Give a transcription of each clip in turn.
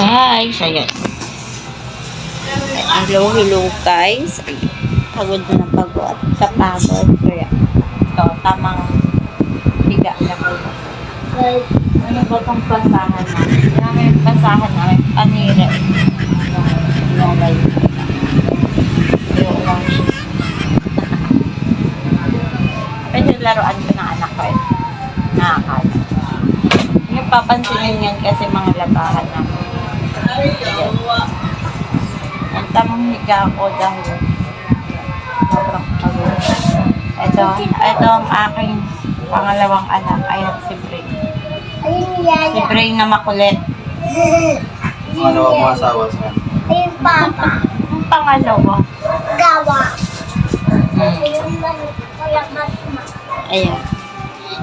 guys. Ayan. Hello, hello guys. Pagod na pagod. Kapagod. Kaya, ito, tamang higa na po. Ano ba itong basahan namin? Namin basahan namin. Panira. Yung may yung orange. Pwede laruan ko ng anak ko eh. Nakakal. Yung papansinin yan kasi mga labahan namin. Ang tamang higa ko dahil sobrang pagod. Ito, ito ang aking pangalawang anak. Ayan si Bray. Ayun Si. Bray na makulit. Ano ang mga asawa sa Ayun papa. Ang pangalawa. Gawa. Hmm. Ayan.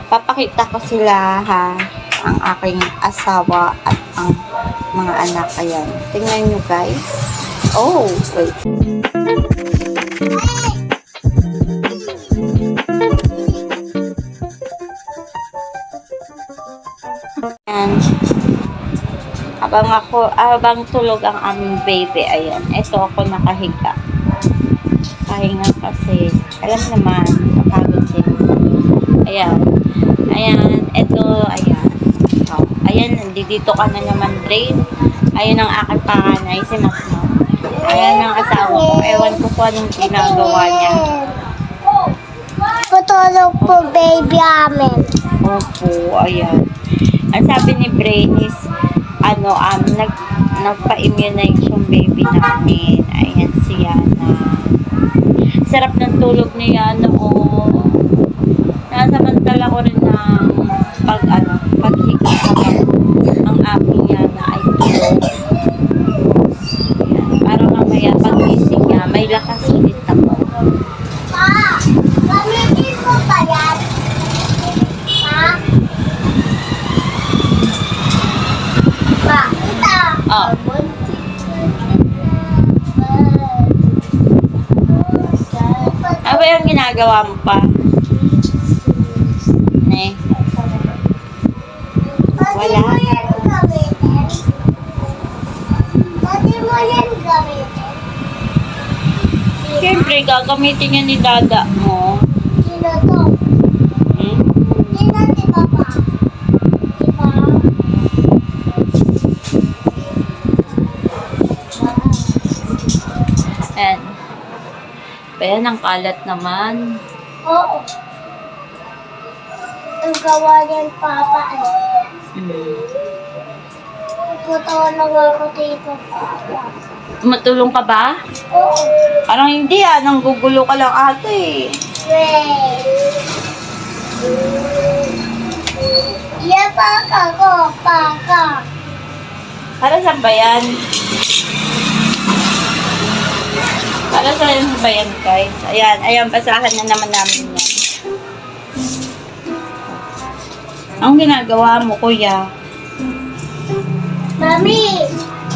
Papakita ko sila ha. Ang aking asawa at ang mga anak. Ayan. Tingnan nyo guys. Oh, wait. Ayan. Habang ako, habang tulog ang aming baby, ayan. Ito ako nakahiga. Pahinga kasi, alam naman, kapagod din. Ayan. Ayan, ito, ayan. Ayan, nandito ka na naman, Drain. Ayun ang aking panganay, si Masmo. Ayan ang asawa ko. Ewan ko kung anong ginagawa niya. Patulog po baby amin. Opo, ayan. Ang sabi ni Brain is, ano, um, nag, nagpa-immunize yung baby namin. Ayan, si Yana. Sarap ng tulog ni Yana, oh. Nasamantala ko rin ng pag, ano, paghiga habang ang aking Yana ay tulog. Ayan, para mamaya pagising niya, may lakas ulit ako. Pa, gamitin mo ba yan? Pa? Pa, ito. Oh. Ano ba yung ginagawa mo pa? Ne? Gamitin? Siyempre, gagamitin niya ni dada mo. Ayan, ang kalat naman. Oo. Ang gawa niyan, Papa. Ano? Hmm. Putawan lang ako dito, Papa. Matulong ka ba? Oo. Parang hindi ah, nanggugulo ka lang ate. Wait. Yeah, paka ko, paka. Para saan ba yan? Para saan ba yan guys? Ayan, ayan, basahan na naman namin yan. Ang ginagawa mo, kuya? Mami,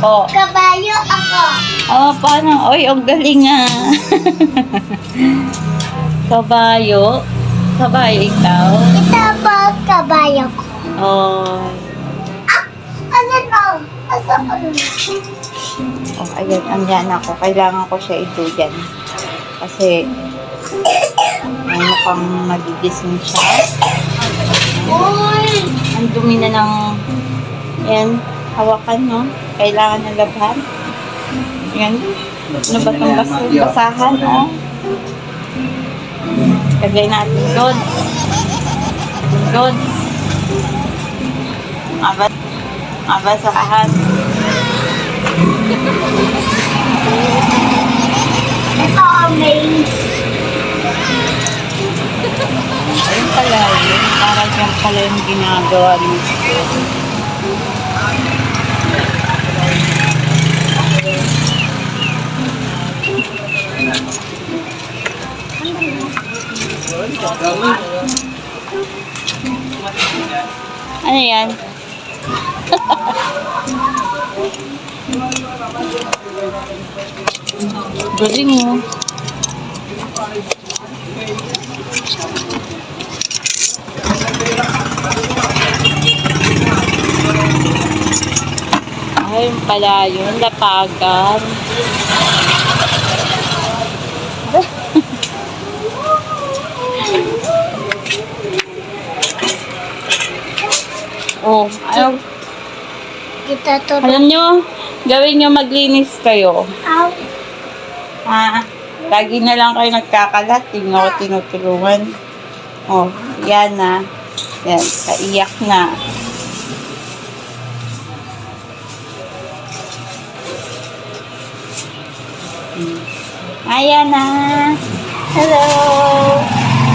Oh, kabayo ako. oh, paano? Oy, ang galing ah. Kabayo? Kabayo ikaw? Ito po kabayo ko. Oh. Ah, ano to? Ano ano? Oh, ayan, andyan ako. Kailangan ko siya itugan. Kasi, ay, mukhang magigising siya. Uy! Ang dumi na ng, yan, hawakan, no? Kailangan ng labhan. Yan. Ano ba itong bas basahan, no? Lagay natin doon. Doon. Abas, abasahan. Ito pala yung ginagawa ni Mr. Ano yan? Galing mo. Ayun pala yun, lapagan. oh, ano, Kita to. alam nyo, gawin nyo maglinis kayo. Ow. Ha? Lagi na lang kayo nagkakalat, hindi ako tinutulungan. Oh, yan na. Yan, kaiyak na. Ayan na. Hello.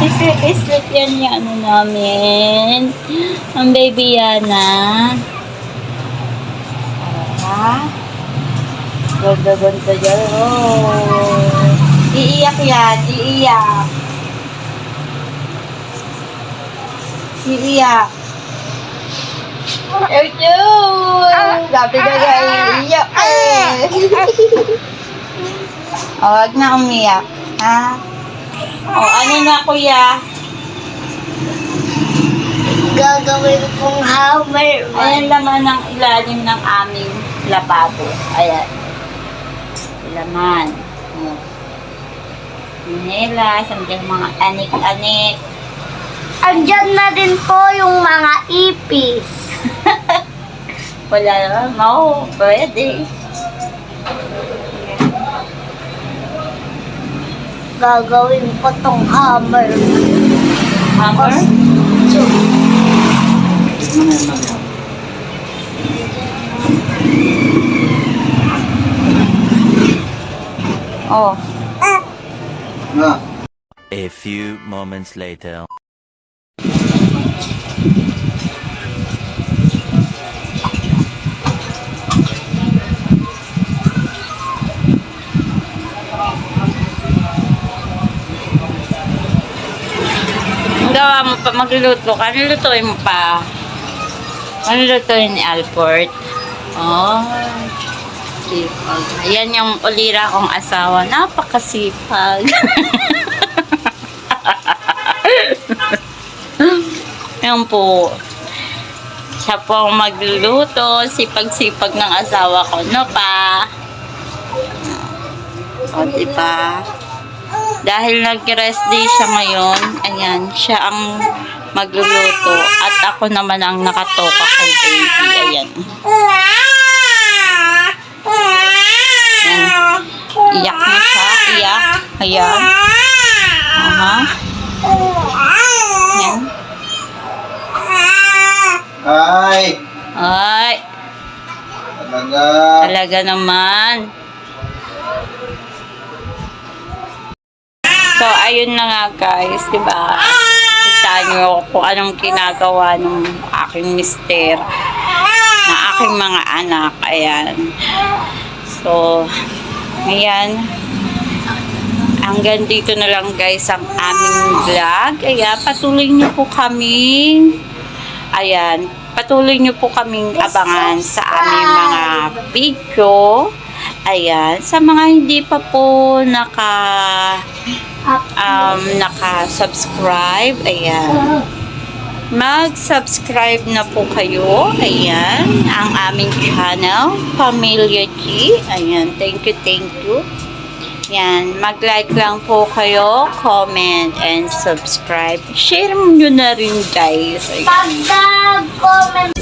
Islip, islip yan yung ano namin. Ang baby yan na. Ah. Ganda-ganda dyan. Oh. Iiyak yan. Iiyak. Iiyak. Oh, cute! Sabi ka nga iiyak eh. Oh, wag na umiyak. Ha? Oh, ano na kuya? Gagawin kong hammer. Ayan naman ang ilalim ng aming lababo. Ayan. Laman. Oh. Nila, sandiyan mga anik-anik. Andyan na din po yung mga ipis. Wala naman. No, pwede. Gagawin ko tong hammer. Hammer? Oh. A few moments later. Ang gawa mo pa, magluluto ka. Ano lutuin mo pa? Ano lutuin ni Albert? Oh, sipag. Ayan yung ulira kong asawa. Napakasipag. Yan po. Siya po magluluto. Sipag-sipag ng asawa ko. No pa? O, diba? Dahil nag-rest day siya ngayon, ayan, siya ang magluluto. At ako naman ang nakatoka kay baby. Ayan. Ayan. Iyak na siya. Iyak. Ayan. Aha. Ayan. Ay! Ay, Talaga. talaga naman. So, ayun na nga guys, di ba? Kita nyo kung anong ginagawa ng aking mister, ng aking mga anak. Ayan. So, ayan. Hanggang dito na lang guys ang aming vlog. Ayan, patuloy nyo po kami. Ayan, patuloy nyo po kaming abangan sa aming mga video. Ayan, sa mga hindi pa po naka um, naka-subscribe, ayan. Mag-subscribe na po kayo. Ayan, ang aming channel, Pamilya G. Ayan, thank you, thank you. Yan, mag-like lang po kayo, comment, and subscribe. Share nyo na rin, guys. Ayan. Pag nag-comment